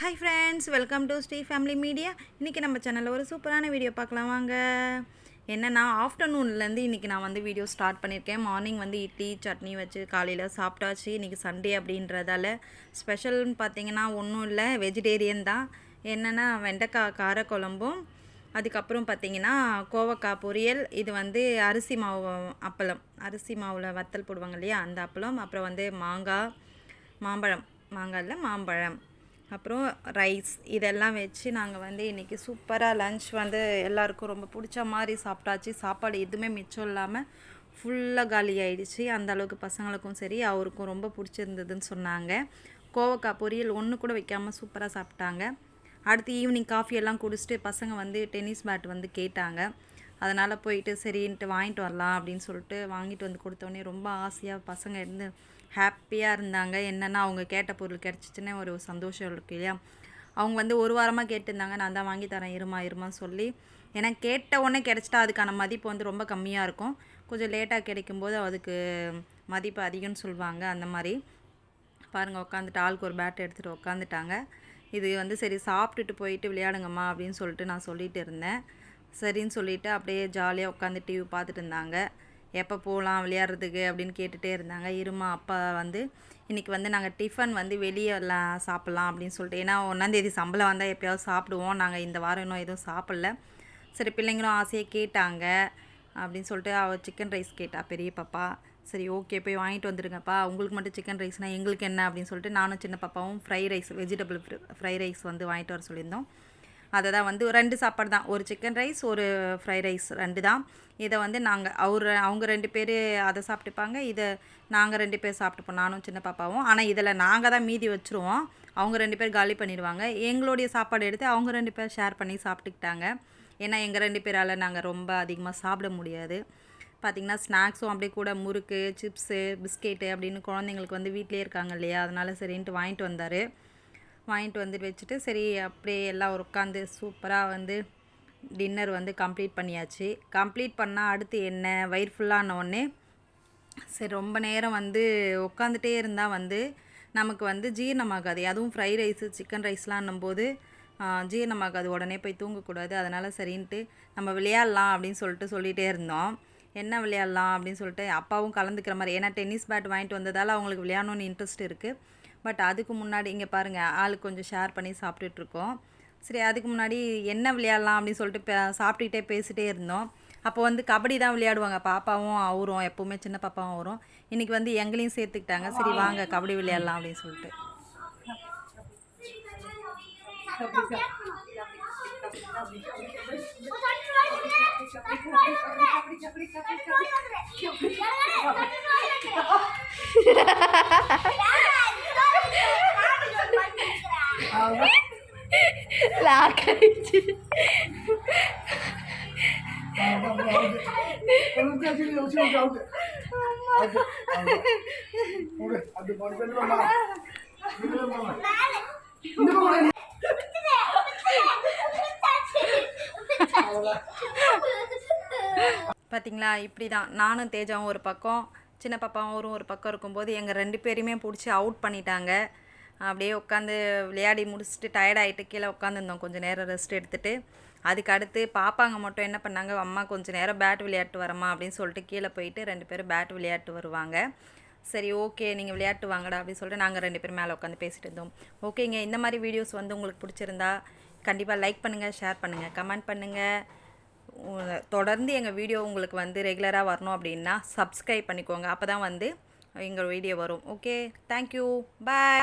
Hi friends welcome to Sri family media இன்றைக்கி நம்ம சேனலில் ஒரு சூப்பரான வீடியோ பார்க்கலாம். வாங்க. என்னென்னா ஆஃப்டர்நூன்லேருந்து இன்றைக்கி நான் வந்து வீடியோ ஸ்டார்ட் பண்ணியிருக்கேன் மார்னிங் வந்து இட்லி சட்னி வச்சு காலையில் சாப்பிட்டாச்சு. இன்றைக்கி சண்டே அப்படின்றதால ஸ்பெஷல்னு பார்த்தீங்கன்னா ஒன்றும் இல்லை. வெஜிடேரியன் தான். என்னென்னா வெண்டைக்காய் காரக்குழம்பும். அதுக்கப்புறம் பார்த்தீங்கன்னா கோவக்காய் பொரியல். இது வந்து அரிசி மாவு அப்பளம். அரிசி மாவில் வத்தல் போடுவாங்க இல்லையா? அந்த அப்பளம். அப்புறம் வந்து மாங்காய் மாம்பழம். மாங்காயில் மாம்பழம். அப்புறம் ரைஸ் இதெல்லாம் வச்சு நாங்கள் வந்து இன்றைக்கி சூப்பராக லன்ச் வந்து எல்லாருக்கும் ரொம்ப பிடிச்ச மாதிரி சாப்பிட்டாச்சு. சாப்பாடு எதுவுமே மிச்சம் இல்லாமல் ஃபுல்லாக காலி ஆகிடுச்சு அந்த அளவுக்கு பசங்களுக்கும் சரி அவருக்கும் ரொம்ப பிடிச்சிருந்ததுன்னு சொன்னாங்க. கோவக்காய் பொரியல் ஒன்று கூட வைக்காமல் சூப்பராக சாப்பிட்டாங்க. அடுத்து ஈவினிங் காஃபி எல்லாம் குடிச்சிட்டு பசங்க வந்து டென்னிஸ் பேட் வந்து கேட்டாங்க. அதனால் போயிட்டு சரின்ட்டு வாங்கிட்டு வரலாம் அப்படின்னு சொல்லிட்டு வாங்கிட்டு வந்து கொடுத்தோடனே ரொம்ப ஆசையாக பசங்க இருந்து ஹாப்பியாக இருந்தாங்க. என்னென்னா அவங்க கேட்ட பொருள் கிடச்சிச்சின்னே ஒரு சந்தோஷம் இருக்கு இல்லையா? அவங்க வந்து ஒரு வாரமாக கேட்டிருந்தாங்க. நான் தான் வாங்கி தரேன் இருமா இருமான்னு சொல்லி. ஏன்னா கேட்ட உடனே கிடச்சிட்டா அதுக்கான மதிப்பு வந்து ரொம்ப கம்மியாக இருக்கும். கொஞ்சம் லேட்டாக கிடைக்கும்போது அதுக்கு மதிப்பு அதிகம்னு சொல்லுவாங்க அந்த மாதிரி. பாருங்கள் உட்காந்துட்டு ஆளுக்கு ஒரு பேட் எடுத்துகிட்டு உட்காந்துட்டாங்க இது வந்து சரி சாப்பிட்டுட்டு போயிட்டு விளையாடுங்கம்மா அப்படின்னு சொல்லிட்டு நான் சொல்லிகிட்டு இருந்தேன். சரின்னு சொல்லிவிட்டு அப்படியே ஜாலியாக உட்காந்து டிவி பார்த்துட்டு இருந்தாங்க. எப்போ போகலாம் விளையாடுறதுக்கு அப்படின்னு கேட்டுகிட்டே இருந்தாங்க. இருமா அப்பா வந்து இன்றைக்கி வந்து நாங்கள் டிஃபன் வந்து வெளியே எல்லாம் சாப்பிட்லாம் அப்படின்னு சொல்லிட்டு. ஏன்னா ஒன்றாந்தேதி சம்பளம் வந்தால் எப்போயாவது சாப்பிடுவோம். நாங்கள் இந்த வாரம் இன்னும் எதுவும் சாப்பிடல. சரி பிள்ளைங்களும் ஆசையாக கேட்டாங்க அப்படின்னு சொல்லிட்டு அவள் சிக்கன் ரைஸ் கேட்டா பெரிய பாப்பா சரி ஓகே போய் வாங்கிட்டு வந்துடுங்கப்பா உங்களுக்கு மட்டும் சிக்கன் ரைஸ்னால் எங்களுக்கு என்ன? அப்படின்னு சொல்லிட்டு நானும் சின்ன பாப்பாவும் fry rice vegetable fry rice வந்து வாங்கிட்டு வர சொல்லியிருந்தோம். அதை தான் வந்து ரெண்டு சாப்பாடு தான். ஒரு சிக்கன் ரைஸ் ஒரு ஃப்ரைட் ரைஸ் ரெண்டு தான். இதை வந்து நாங்கள் அவர் அவங்க ரெண்டு பேர் அதை சாப்பிட்டுப்பாங்க. இதை நாங்கள் ரெண்டு பேர் சாப்பிட்டுப்போம். நானும் சின்ன பாப்பாவும். ஆனால் இதில் நாங்கள் தான் மீதி வச்சுருவோம். அவங்க ரெண்டு பேர் காலி பண்ணிடுவாங்க. எங்களுடைய சாப்பாடு எடுத்து அவங்க ரெண்டு பேர் ஷேர் பண்ணி சாப்பிட்டுக்கிட்டாங்க. ஏன்னா எங்கள் ரெண்டு பேரால் நாங்கள் ரொம்ப அதிகமாக சாப்பிட முடியாது. பார்த்திங்கன்னா ஸ்நாக்ஸும் அப்படியே கூட முறுக்கு சிப்ஸு பிஸ்கெட்டு அப்படின்னு குழந்தைங்களுக்கு வந்து வீட்டிலே இருக்காங்க இல்லையா? அதனால சரின்ட்டு வாங்கிட்டு வந்தார். வாங்கிட்டு வந்து வச்சுட்டு சரி அப்படியே எல்லாம் உட்காந்து சூப்பராக வந்து டின்னர் வந்து கம்ப்ளீட் பண்ணியாச்சு. கம்ப்ளீட் பண்ணால் அடுத்து என்ன? வயிறு ஃபுல்லானோடனே சரி ரொம்ப நேரம் வந்து உட்காந்துட்டே இருந்தால் வந்து நமக்கு வந்து ஜீரணமாகாது. அதுவும் ஃப்ரை ரைஸு சிக்கன் ரைஸ்லாம் போது ஜீரணமாகாது. உடனே போய் தூங்கக்கூடாது. அதனால் சரின்ட்டு நம்ம விளையாடலாம் அப்படின்னு சொல்லிட்டு சொல்லிகிட்டே இருந்தோம். என்ன விளையாடலாம் அப்படின்னு சொல்லிட்டு அப்பாவும் கலந்துக்கிற மாதிரி ஏன்னா டென்னிஸ் பேட் வாங்கிட்டு வந்ததால் அவங்களுக்கு விளையாடணுன்னு இன்ட்ரெஸ்ட் இருக்குது பட் அதுக்கு முன்னாடி இங்கே பாருங்கள் ஆள் கொஞ்சம் ஷேர் பண்ணி சாப்பிட்டுட்ருக்கோம் சரி அதுக்கு முன்னாடி என்ன விளையாடலாம் அப்படின்னு சொல்லிட்டு பே சாப்பிட்டுக்கிட்டே பேசிகிட்டே இருந்தோம் அப்போ வந்து கபடி தான் விளையாடுவாங்க பாப்பாவும் அவரும் எப்போவுமே சின்ன பாப்பாவும் வரும் இன்றைக்கி வந்து எங்களையும் சேர்த்துக்கிட்டாங்க சரி வாங்க கபடி விளையாடலாம் அப்படின்னு சொல்லிட்டு வாங்குவோம் லாக் ஆயிடுச்சு பார்த்தீங்களா இப்படி தான் நானும் தேஜாவும் ஒரு பக்கம் சின்ன பாப்பாவும் ஒரு பக்கம் இருக்கும்போது எங்கள் ரெண்டு பேருமே பிடிச்சி அவுட் பண்ணிட்டாங்க. அப்படியே உட்காந்து விளையாடி முடிச்சுட்டு டயர்டாகிட்டு கீழே உட்காந்துருந்தோம். கொஞ்சம் நேரம் ரெஸ்ட் எடுத்துகிட்டு அதுக்கு அடுத்து பாப்பாங்க மட்டும் என்ன பண்ணாங்க அம்மா கொஞ்சம் நேரம் பேட் விளையாட்டு வரமா அப்படின்னு சொல்லிட்டு கீழே போயிட்டு ரெண்டு பேரும் பேட் விளையாட்டு வருவாங்க. சரி ஓகே நீங்கள் விளையாட்டு வாங்கடா அப்படின்னு சொல்லிட்டு நாங்கள் ரெண்டு பேரும் மேலே உட்காந்து பேசிட்டு இருந்தோம். ஓகேங்க இந்த மாதிரி வீடியோஸ் வந்து உங்களுக்கு பிடிச்சிருந்தா கண்டிப்பாக லைக் பண்ணுங்கள் ஷேர் பண்ணுங்கள் கமெண்ட் பண்ணுங்கள் தொடர்ந்து எங்கள் வீடியோ உங்களுக்கு வந்து ரெகுலராக வரணும் அப்படின்னா சப்ஸ்கிரைப் பண்ணிக்கோங்க. அப்போ தான் வந்து எங்கள் வீடியோ வரும். Okay thank you bye